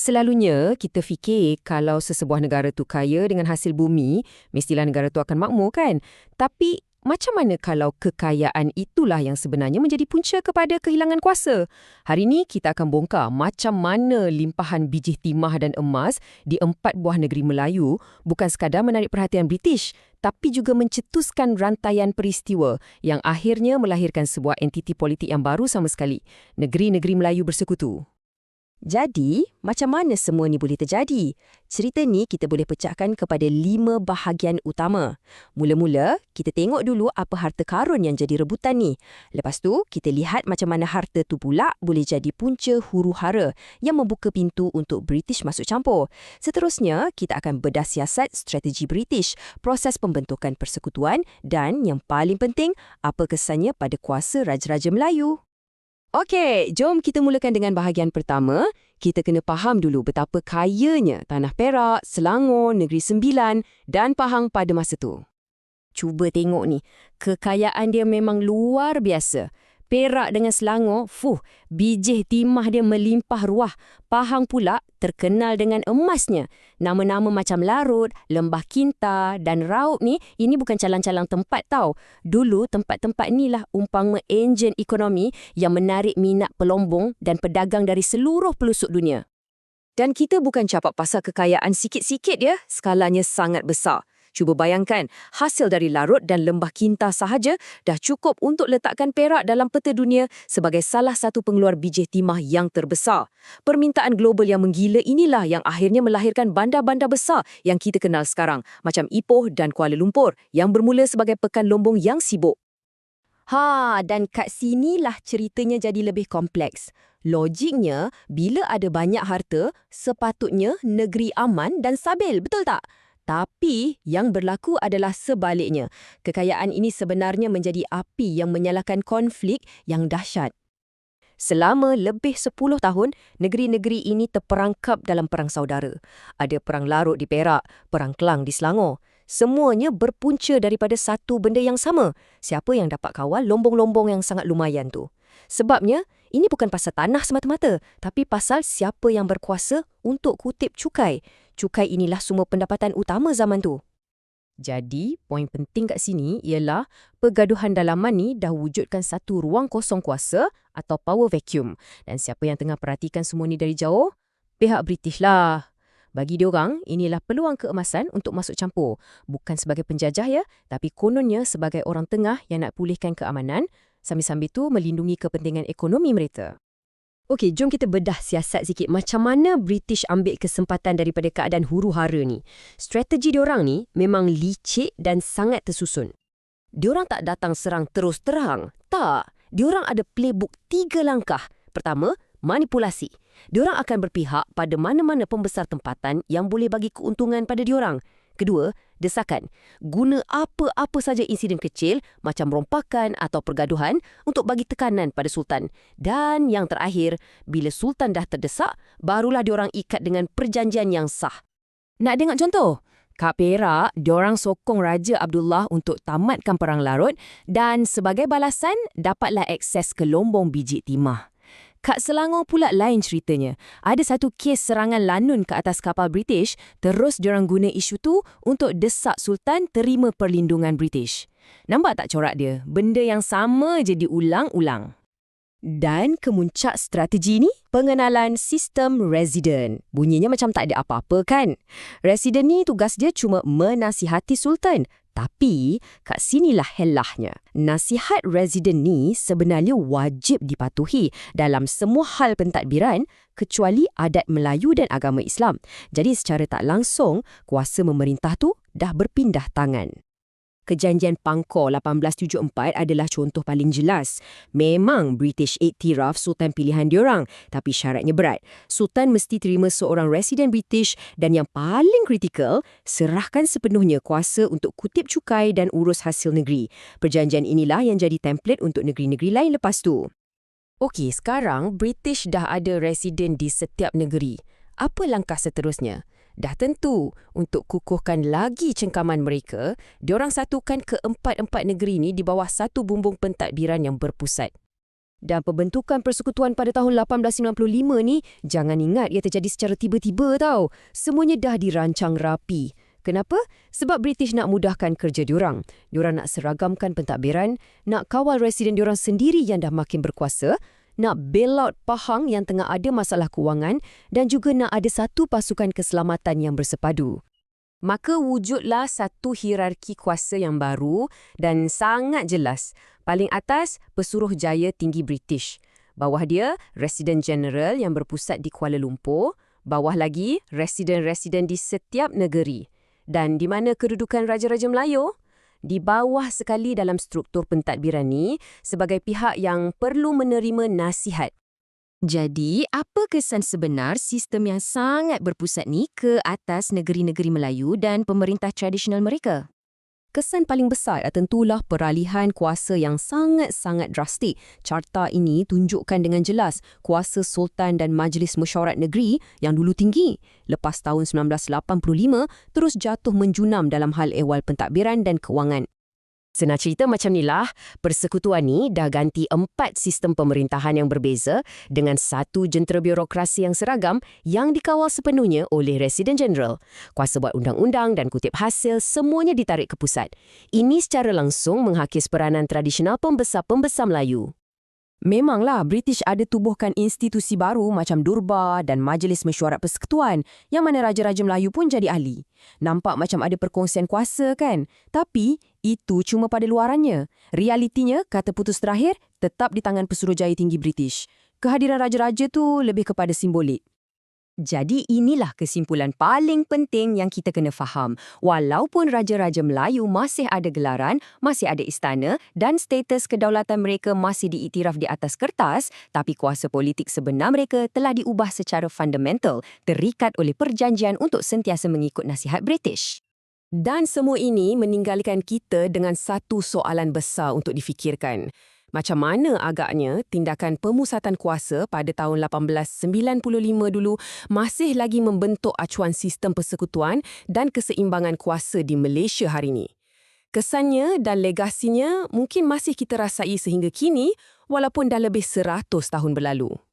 Selalunya kita fikir kalau sesebuah negara tu kaya dengan hasil bumi, mestilah negara tu akan makmur kan? Tapi macam mana kalau kekayaan itulah yang sebenarnya menjadi punca kepada kehilangan kuasa? Hari ini kita akan bongkar macam mana limpahan bijih timah dan emas di empat buah negeri Melayu bukan sekadar menarik perhatian British, tapi juga mencetuskan rantaian peristiwa yang akhirnya melahirkan sebuah entiti politik yang baru sama sekali, negeri-negeri Melayu bersekutu. Jadi, macam mana semua ni boleh terjadi? Cerita ni kita boleh pecahkan kepada lima bahagian utama. Mula-mula, kita tengok dulu apa harta karun yang jadi rebutan ni. Lepas tu, kita lihat macam mana harta tu pula boleh jadi punca huru hara yang membuka pintu untuk British masuk campur. Seterusnya, kita akan bedah siasat strategi British, proses pembentukan persekutuan dan yang paling penting, apa kesannya pada kuasa Raja-Raja Melayu. Okey, jom kita mulakan dengan bahagian pertama. Kita kena faham dulu betapa kayanya Tanah Perak, Selangor, Negeri Sembilan dan Pahang pada masa tu. Cuba tengok ni, kekayaan dia memang luar biasa. Perak dengan Selangor, fuh, bijih timah dia melimpah ruah. Pahang pula terkenal dengan emasnya. Nama-nama macam Larut, Lembah Kinta dan Raup ni, ini bukan calang-calang tempat tau. Dulu tempat-tempat inilah umpama enjin ekonomi yang menarik minat pelombong dan pedagang dari seluruh pelusuk dunia. Dan kita bukan capak pasal kekayaan sikit-sikit ya, skalanya sangat besar. Cuba bayangkan, hasil dari Larut dan Lembah Kinta sahaja dah cukup untuk letakkan Perak dalam peta dunia sebagai salah satu pengeluar bijih timah yang terbesar. Permintaan global yang menggila inilah yang akhirnya melahirkan bandar-bandar besar yang kita kenal sekarang, macam Ipoh dan Kuala Lumpur, yang bermula sebagai pekan lombong yang sibuk. Ha, dan kat sinilah ceritanya jadi lebih kompleks. Logiknya, bila ada banyak harta, sepatutnya negeri aman dan stabil, betul tak? Tapi yang berlaku adalah sebaliknya. Kekayaan ini sebenarnya menjadi api yang menyalakan konflik yang dahsyat. Selama lebih 10 tahun, negeri-negeri ini terperangkap dalam perang saudara. Ada perang Larut di Perak, perang Kelang di Selangor. Semuanya berpunca daripada satu benda yang sama. Siapa yang dapat kawal lombong-lombong yang sangat lumayan tu. Sebabnya, ini bukan pasal tanah semata-mata, tapi pasal siapa yang berkuasa untuk kutip cukai. Cukai inilah semua pendapatan utama zaman tu. Jadi, poin penting kat sini ialah pergaduhan dalaman ni dah wujudkan satu ruang kosong kuasa atau power vacuum. Dan siapa yang tengah perhatikan semua ni dari jauh? Pihak British lah. Bagi diorang, inilah peluang keemasan untuk masuk campur. Bukan sebagai penjajah ya, tapi kononnya sebagai orang tengah yang nak pulihkan keamanan, sambil-sambil tu melindungi kepentingan ekonomi mereka. Okey, jom kita bedah siasat sikit macam mana British ambil kesempatan daripada keadaan huru-hara ni. Strategi diorang ni memang licik dan sangat tersusun. Diorang tak datang serang terus terang. Tak. Diorang ada playbook tiga langkah. Pertama, manipulasi. Diorang akan berpihak pada mana-mana pembesar tempatan yang boleh bagi keuntungan pada diorang. Kedua, desakan. Guna apa-apa saja insiden kecil macam rompakan atau pergaduhan untuk bagi tekanan pada Sultan. Dan yang terakhir, bila Sultan dah terdesak, barulah diorang ikat dengan perjanjian yang sah. Nak dengar contoh? Kak Perak, diorang sokong Raja Abdullah untuk tamatkan Perang Larut dan sebagai balasan, dapatlah akses ke lombong biji timah. Kat Selangor pula lain ceritanya. Ada satu kes serangan lanun ke atas kapal British, terus diorang guna isu tu untuk desak Sultan terima perlindungan British. Nampak tak corak dia? Benda yang sama je diulang-ulang. Dan kemuncak strategi ni, pengenalan sistem resident. Bunyinya macam tak ada apa-apa kan? Resident ni tugas dia cuma menasihati Sultan, tapi, kat sinilah helahnya. Nasihat resident ni sebenarnya wajib dipatuhi dalam semua hal pentadbiran kecuali adat Melayu dan agama Islam. Jadi secara tak langsung, kuasa memerintah tu dah berpindah tangan. Kejanjian Pangkor 1874 adalah contoh paling jelas. Memang British Iktiraf Sultan pilihan diorang, tapi syaratnya berat. Sultan mesti terima seorang residen British dan yang paling kritikal, serahkan sepenuhnya kuasa untuk kutip cukai dan urus hasil negeri. Perjanjian inilah yang jadi template untuk negeri-negeri lain lepas tu. Okey, sekarang British dah ada residen di setiap negeri. Apa langkah seterusnya? Dah tentu, untuk kukuhkan lagi cengkaman mereka, diorang satukan keempat-empat negeri ini di bawah satu bumbung pentadbiran yang berpusat. Dan pembentukan persekutuan pada tahun 1895 ni, jangan ingat ia terjadi secara tiba-tiba tau. Semuanya dah dirancang rapi. Kenapa? Sebab British nak mudahkan kerja diorang. Diorang nak seragamkan pentadbiran, nak kawal residen diorang sendiri yang dah makin berkuasa, nak bail out Pahang yang tengah ada masalah kewangan dan juga nak ada satu pasukan keselamatan yang bersepadu. Maka wujudlah satu hierarki kuasa yang baru dan sangat jelas. Paling atas, Pesuruh Jaya Tinggi British. Bawah dia, Resident General yang berpusat di Kuala Lumpur. Bawah lagi, residen-residen di setiap negeri. Dan di mana kedudukan Raja-Raja Melayu? Di bawah sekali dalam struktur pentadbiran ni sebagai pihak yang perlu menerima nasihat jadi, apa kesan sebenar sistem yang sangat berpusat ni ke atas negeri-negeri Melayu dan pemerintah tradisional mereka? Kesan paling besar tentulah peralihan kuasa yang sangat-sangat drastik. Carta ini tunjukkan dengan jelas kuasa Sultan dan Majlis Mesyuarat Negeri yang dulu tinggi. Lepas tahun 1985, terus jatuh menjunam dalam hal ehwal pentadbiran dan kewangan. Senang cerita macam inilah, persekutuan ni dah ganti empat sistem pemerintahan yang berbeza dengan satu jentera birokrasi yang seragam yang dikawal sepenuhnya oleh Residen Jeneral. Kuasa buat undang-undang dan kutip hasil semuanya ditarik ke pusat. Ini secara langsung menghakis peranan tradisional pembesar-pembesar Melayu. Memanglah British ada tubuhkan institusi baru macam Durba dan Majlis Mesyuarat Persekutuan yang mana Raja-Raja Melayu pun jadi ahli. Nampak macam ada perkongsian kuasa kan? Tapi itu cuma pada luarannya. Realitinya, kata putus terakhir, tetap di tangan Pesuruhjaya Tinggi British. Kehadiran Raja-Raja tu lebih kepada simbolik. Jadi inilah kesimpulan paling penting yang kita kena faham. Walaupun Raja-Raja Melayu masih ada gelaran, masih ada istana dan status kedaulatan mereka masih diiktiraf di atas kertas, tapi kuasa politik sebenar mereka telah diubah secara fundamental, terikat oleh perjanjian untuk sentiasa mengikut nasihat British. Dan semua ini meninggalkan kita dengan satu soalan besar untuk difikirkan. Macam mana agaknya tindakan pemusatan kuasa pada tahun 1895 dulu masih lagi membentuk acuan sistem persekutuan dan keseimbangan kuasa di Malaysia hari ini. Kesannya dan legasinya mungkin masih kita rasai sehingga kini walaupun dah lebih 100 tahun berlalu.